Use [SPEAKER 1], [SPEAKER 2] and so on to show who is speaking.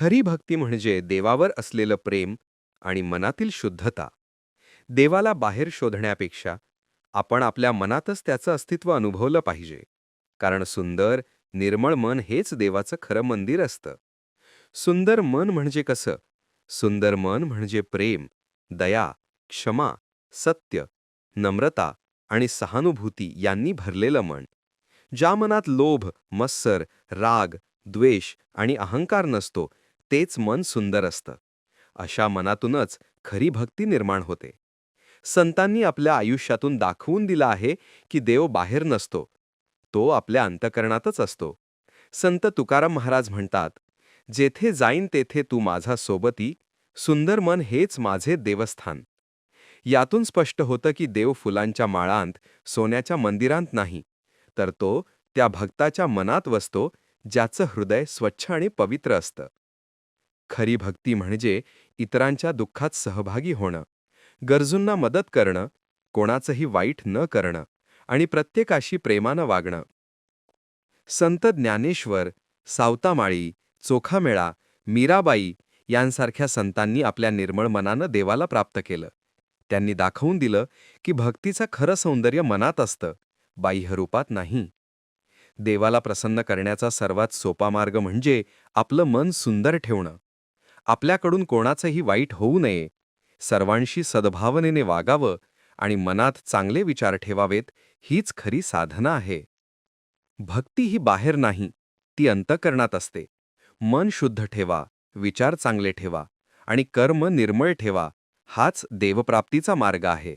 [SPEAKER 1] खरी भक्ती म्हणजे देवावर असलेलं प्रेम आणि मनातील शुद्धता. देवाला बाहेर शोधण्यापेक्षा आपण आपल्या मनातच त्याचं अस्तित्व अनुभवलं पाहिजे. कारण सुंदर निर्मळ मन हेच देवाचं खरं मंदिर असतं. सुंदर मन म्हणजे कसं? सुंदर मन म्हणजे प्रेम दया क्षमा सत्य नम्रता आणि सहानुभूती यांनी भरलेलं मन. ज्या मनात लोभ मत्सर राग द्वेष आणि अहंकार नसतो तेच मन सुंदर असतं. अशा मनातूनच खरी भक्ती निर्माण होते. संतांनी आपल्या आयुष्यातून दाखवून दिला आहे की देव बाहेर नसतो. तो आपल्या अंतकरणातच असतो. संत तुकाराम महाराज म्हणतात जेथे जाईन तेथे तू माझा सोबती सुंदर मन हेच माझे देवस्थान. यातून स्पष्ट होतं की देव फुलांच्या माळांत सोन्याच्या मंदिरांत नाही तर तो त्या भक्ताच्या मनात वसतो ज्याचं हृदय स्वच्छ आणि पवित्र असतं. खरी भक्ती म्हणजे इतरांच्या दुःखात सहभागी होणं. गरजूंना मदत करणं कोणाचंही वाईट न करणं आणि प्रत्येकाशी प्रेमानं वागणं. संत ज्ञानेश्वर सावतामाळी चोखामेळा मीराबाई यांसारख्या संतांनी आपल्या निर्मळ मनानं देवाला प्राप्त केलं. त्यांनी दाखवून दिलं की भक्तीचं खरं सौंदर्य मनात असतं बाह्यरूपात नाही. देवाला प्रसन्न करण्याचा सर्वात सोपा मार्ग म्हणजे आपलं मन सुंदर ठेवणं. आपल्याकडून कोणाचंही वाईट होऊ नये. सर्वांशी सद्भावनेने वागावं आणि मनात चांगले विचार ठेवावेत हीच खरी साधना आहे. भक्ती ही बाहेर नाही ती अंतकरणात असते. मन शुद्ध ठेवा विचार चांगले ठेवा आणि कर्म निर्मळ ठेवा हाच देवप्राप्तीचा मार्ग आहे.